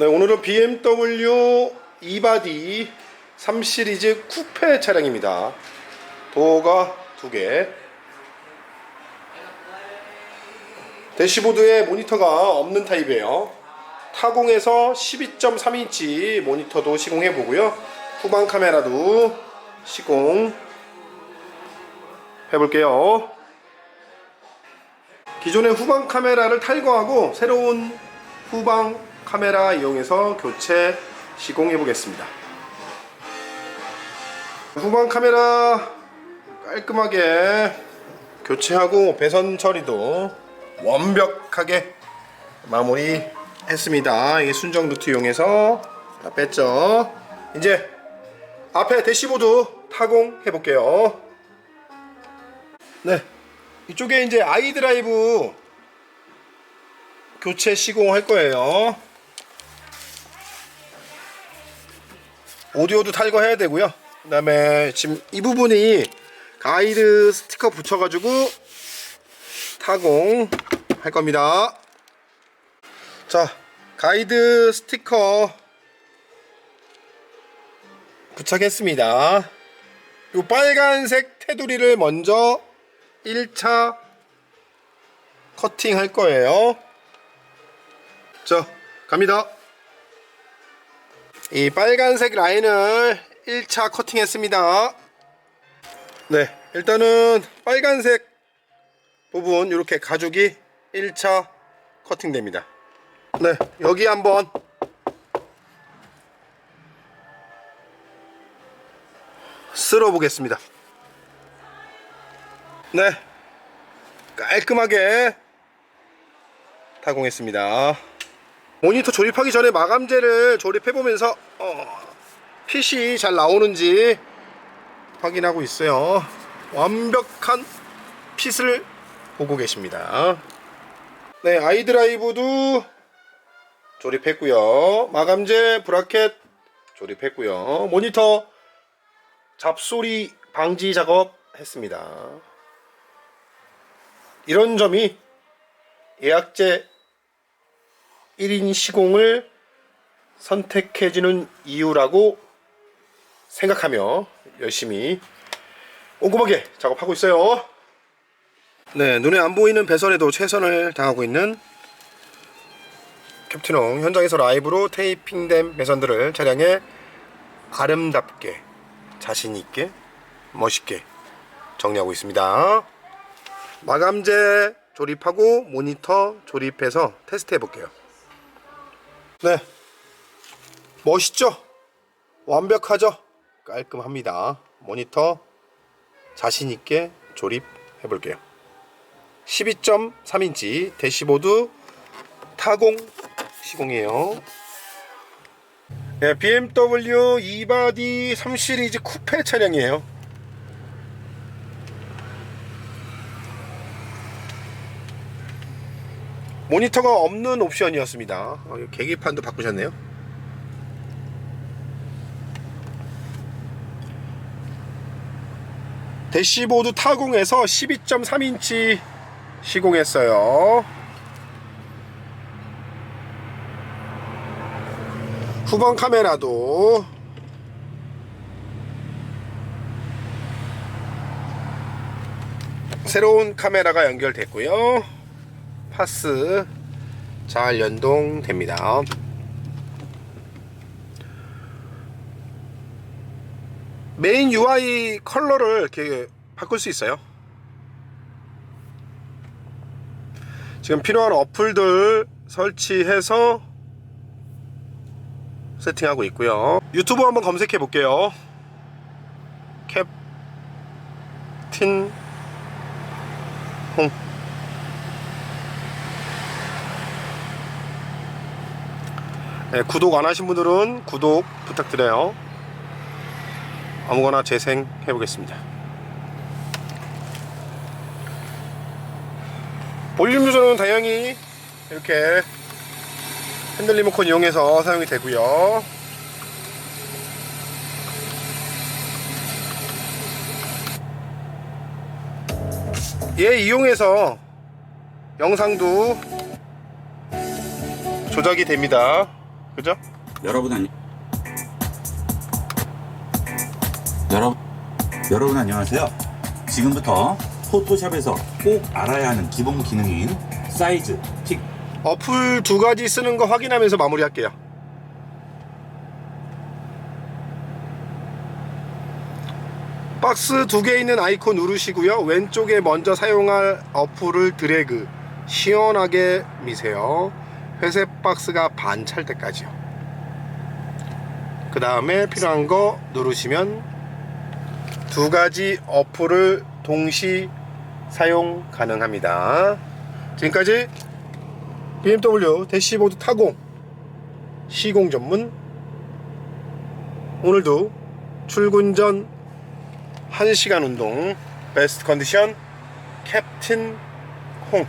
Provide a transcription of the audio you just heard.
네, 오늘은 BMW 이바디 3 시리즈 쿠페 차량입니다. 도어가 두 개. 대시보드에 모니터가 없는 타입이에요. 타공에서 12.3인치 모니터도 시공해 보고요. 후방 카메라도 시공 해 볼게요. 기존의 후방 카메라를 탈거하고 새로운 후방 카메라 이용해서 교체 시공해 보겠습니다. 후방 카메라 깔끔하게 교체하고 배선 처리도 완벽하게 마무리 했습니다. 이게 순정 노트 이용해서 다 뺐죠. 이제 앞에 대시보드 타공 해 볼게요. 네. 이쪽에 이제 아이드라이브 교체 시공할 거예요. 오디오도 탈거해야 되고요. 그 다음에 지금 이 부분이 가이드 스티커 붙여가지고 타공 할 겁니다. 자, 가이드 스티커 부착했습니다. 이 빨간색 테두리를 먼저 1차 커팅 할 거예요. 자, 갑니다. 이 빨간색 라인을 1차 커팅했습니다. 네, 일단은 빨간색 부분 이렇게 가죽이 1차 커팅됩니다. 네, 여기 한번 쓸어 보겠습니다. 네, 깔끔하게 타공했습니다. 모니터 조립하기 전에 마감재를 조립해 보면서 어, 핏이 잘 나오는지 확인하고 있어요. 완벽한 핏을 보고 계십니다. 네, 아이드라이브도 조립했고요. 마감재 브라켓 조립했고요. 모니터 잡소리 방지 작업 했습니다. 이런 점이 예약제 1인 시공을 선택해주는 이유라고 생각하며 열심히 꼼꼼하게 작업하고 있어요. 네, 눈에 안 보이는 배선에도 최선을 다하고 있는 캡틴홍 현장에서 라이브로 테이핑된 배선들을 차량에 아름답게 자신 있게 멋있게 정리하고 있습니다. 마감재 조립하고 모니터 조립해서 테스트 해볼게요. 네. 멋있죠? 완벽하죠? 깔끔합니다. 모니터 자신있게 조립해 볼게요. 12.3인치 대시보드 타공 시공이에요. 네, BMW 이바디 3 시리즈 쿠페 차량이에요. 모니터가 없는 옵션이었습니다. 어, 이 계기판도 바꾸셨네요. 대시보드 타공에서 12.3인치 시공했어요. 후방 카메라도 새로운 카메라가 연결됐고요. 파스 잘 연동됩니다. 메인 UI 컬러를 이렇게 바꿀 수 있어요. 지금 필요한 어플들 설치해서 세팅하고 있고요. 유튜브 한번 검색해 볼게요. 캡틴 네, 구독 안 하신 분들은 구독 부탁드려요. 아무거나 재생해 보겠습니다. 볼륨 조절은 다양히 이렇게 핸들 리모컨 이용해서 사용이 되고요. 얘 이용해서 영상도 조작이 됩니다. 그죠? 여러분 안녕. 여러분 여러분 안녕하세요. 지금부터 포토샵에서 꼭 알아야 하는 기본 기능인 사이즈, 픽, 어플 두 가지 쓰는 거 확인하면서 마무리할게요. 박스 두 개 있는 아이콘 누르시고요. 왼쪽에 먼저 사용할 어플을 드래그 시원하게 미세요. 회색 박스가 반 찰 때까지요. 그 다음에 필요한 거 누르시면 두 가지 어플을 동시 사용 가능합니다. 지금까지 BMW 대시보드 타공 시공 전문 오늘도 출근 전 1시간 운동 베스트 컨디션 캡틴 홍